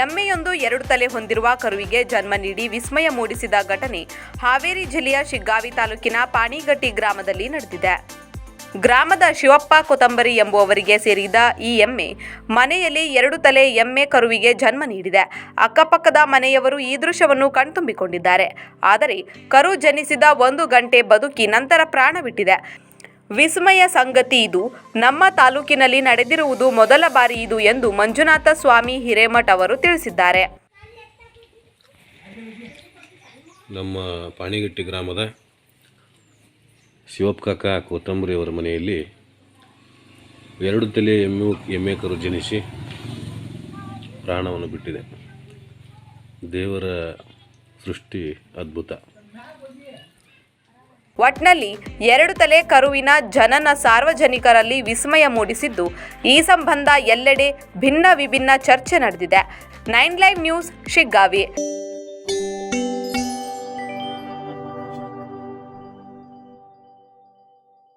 ಎಮ್ಮೆಯೊಂದು ಎರಡು ತಲೆ ಹೊಂದಿರುವ ಕರುವಿಗೆ ಜನ್ಮ ನೀಡಿ ವಿಸ್ಮಯ ಮೂಡಿಸಿದ ಘಟನೆ ಹಾವೇರಿ ಜಿಲ್ಲೆಯ ಶಿಗ್ಗಾವಿ ತಾಲೂಕಿನ ಪಾಣಿಗಟ್ಟಿ ಗ್ರಾಮದಲ್ಲಿ ನಡೆದಿದೆ. ಗ್ರಾಮದ ಶಿವಪ್ಪ ಕೊತ್ತಂಬರಿ ಎಂಬುವವರಿಗೆ ಸೇರಿದ ಈ ಎಮ್ಮೆ ಮನೆಯಲ್ಲಿ ಎರಡು ತಲೆ ಎಮ್ಮೆ ಕರುವಿಗೆ ಜನ್ಮ ನೀಡಿದೆ. ಅಕ್ಕಪಕ್ಕದ ಮನೆಯವರು ಈ ದೃಶ್ಯವನ್ನು ಕಣ್ತುಂಬಿಕೊಂಡಿದ್ದಾರೆ. ಆದರೆ ಕರು ಜನಿಸಿದ ಒಂದು ಗಂಟೆ ಬದುಕಿ ನಂತರ ಪ್ರಾಣ ಬಿಟ್ಟಿದೆ. ವಿಸ್ಮಯ ಸಂಗತಿ ಇದು. ನಮ್ಮ ತಾಲೂಕಿನಲ್ಲಿ ನಡೆದಿರುವುದು ಮೊದಲ ಬಾರಿ ಇದು ಎಂದು ಮಂಜುನಾಥ ಸ್ವಾಮಿ ಹಿರೇಮಠ್ ಅವರು ತಿಳಿಸಿದ್ದಾರೆ. ನಮ್ಮ ಪಾಣಿಗಟ್ಟಿ ಗ್ರಾಮದ ಶಿವಪ್ಪ ಕೋತಂಬರಿ ಅವರ ಮನೆಯಲ್ಲಿ ಎರಡು ತಲೆ ಎಮ್ಮೆ ಜನಿಸಿ ಪ್ರಾಣವನ್ನು ಬಿಟ್ಟಿದೆ. ದೇವರ ಸೃಷ್ಟಿ ಅದ್ಭುತ. ಒಟ್ನಲ್ಲಿ ಎರಡು ತಲೆ ಕರುವಿನ ಜನನ ಸಾರ್ವಜನಿಕರಲ್ಲಿ ವಿಸ್ಮಯ ಮೂಡಿಸಿದ್ದು, ಈ ಸಂಬಂಧ ಎಲ್ಲೆಡೆ ಭಿನ್ನ ವಿಭಿನ್ನ ಚರ್ಚೆ ನಡೆದಿದೆ. Nine live news Shiggavi.